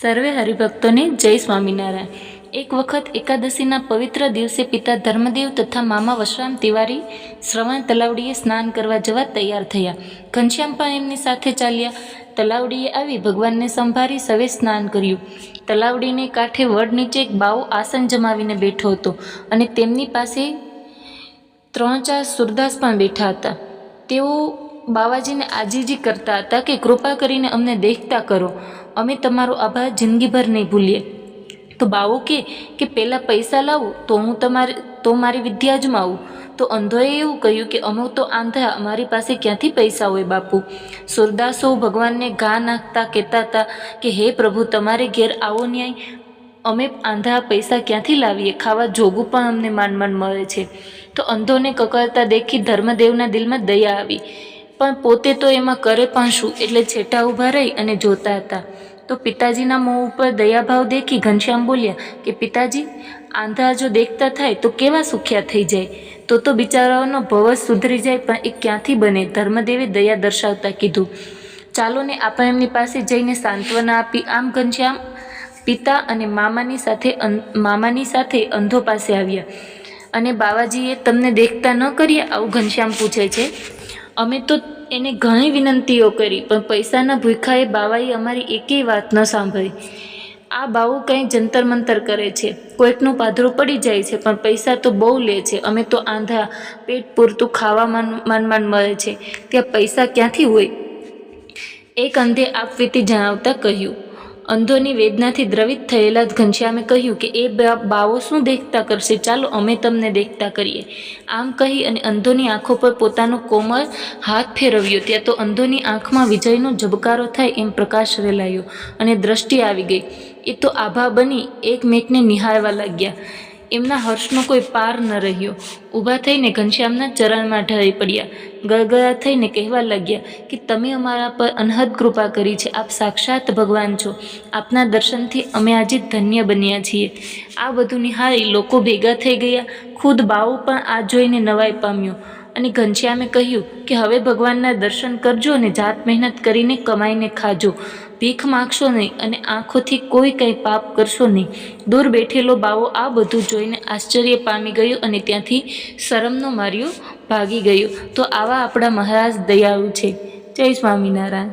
સર્વે હરિભક્તોને જય સ્વામિનારાયણ. એક વખત એકાદશીના પવિત્ર દિવસે પિતા ધર્મદેવ તથા મામા વશરામ તિવારી શ્રવણ તલાવડીએ સ્નાન કરવા જવા તૈયાર થયા. ઘનશ્યામ પણ એમની સાથે ચાલ્યા. તલાવડીએ આવી ભગવાનને સંભાળી સવે સ્નાન કર્યું. તલાવડીને કાંઠે વડ નીચે એક બાવો આસન જમાવીને બેઠો હતો અને તેમની પાસે ત્રણ ચાર સુરદાસ પણ બેઠા હતા. તેઓ બાવાજીને આજીજી કરતા હતા કે કૃપા કરીને અમને દેખતા કરો. અમે તમારો આભાર જિંદગીભર નહીં ભૂલીએ. તો બાવો કે કે પહેલાં પૈસા લાવો, તો હું તમારે, તો મારી વિદ્યા અજમાવું તો અંધોએ એવું કહ્યું કે અમુક તો આંધા, અમારી પાસે ક્યાંથી પૈસા હોય બાપુ? સુરદાસો ભગવાનને ઘા નાખતા કહેતા હતા કે, હે પ્રભુ, તમારે ઘેર આવો ન્યાય. અમે આંધા પૈસા ક્યાંથી લાવીએ? ખાવા જોગું પણ અમને માન માંડ મળે છે. તો અંધોને કકળતા દેખી ધર્મદેવના દિલમાં દયા આવી. પણ પોતે તો એમાં કરે પણ શું? એટલે છેટા ઊભા રહી અને જોતા હતા. તો પિતાજીના મોં ઉપર દયાભાવ દેખી ઘનશ્યામ બોલ્યા કે પિતાજી, આંધા જો દેખતા થાય તો કેવા સુખ્યા થઈ જાય? તો તો બિચારાઓનો ભવ સુધરી જાય, પણ એ ક્યાંથી બને? ધર્મદેવે દયા દર્શાવતા કીધું. ચાલો ને આપણે એમની પાસે જઈને સાંત્વના આપી. આમ ઘનશ્યામ પિતા અને મામાની સાથે મામાની સાથે અંધો પાસે આવ્યા. અને બાવાજીએ તમને દેખતા ન કર્યા? આવું ઘનશ્યામ પૂછે છે. અમે તો એને ઘણી વિનંતીઓ કરી, પણ પૈસાના ભૂખાએ બાવાએ અમારી એકેય વાત ન સાંભળી. આ બાવું કંઈ જંતર મંતર કરે છે. કોઈકનું પાધરું પડી જાય છે, પણ પૈસા તો બહુ લે છે. અમે તો આંધા પેટ પૂરતું ખાવા માન માન મળે છે. ત્યાં પૈસા ક્યાંથી હોય? એક અંધે આપવીતી જણાવતા કહ્યું. અંધોની વેદનાથી દ્રવિત થયેલા ઘનશ્યામે કહ્યું કે, એ બાવો શું દેખતા કરશે? ચાલો અમે તમને દેખતા કરીએ. આમ કહી અને અંધોની આંખો પર પોતાનો કોમર હાથ ફેરવ્યો. ત્યાં તો અંધોની આંખમાં વિજયનો ઝબકારો થાય એમ પ્રકાશ રેલાયો અને દ્રષ્ટિ આવી ગઈ. એ તો આભા બની એકમેકને નિહાળવા લાગ્યા. એમના હર્ષનો કોઈ પાર ન રહ્યો. ઊભા થઈને ઘનશ્યામના ચરણમાં ઢળી પડ્યા. ગળગળા થઈને કહેવા લાગ્યા કે તમે અમારા પર અનહદ કૃપા કરી છે. આપ સાક્ષાત ભગવાન છો. આપના દર્શનથી અમે આજે ધન્ય બન્યા છીએ. આ બધું નિહાળી લોકો ભેગા થઈ ગયા. ખુદ બાવો પણ આ જોઈને નવાઈ પામ્યો અને ઘનશ્યામે કહ્યું કે હવે ભગવાનના દર્શન કરજો અને જાત મહેનત કરીને કમાઈને ખાજો. ભીખ માગશો નહીં અને આંખોથી કોઈ કંઈ પાપ કરશો નહીં. દૂર બેઠેલો બાવો આ બધું જોઈને આશ્ચર્ય પામી ગયો અને ત્યાંથી શરમનો માર્યો ભાગી ગયું. તો આવા આપણા મહારાજ દયાળુ છે. જય સ્વામિનારાયણ.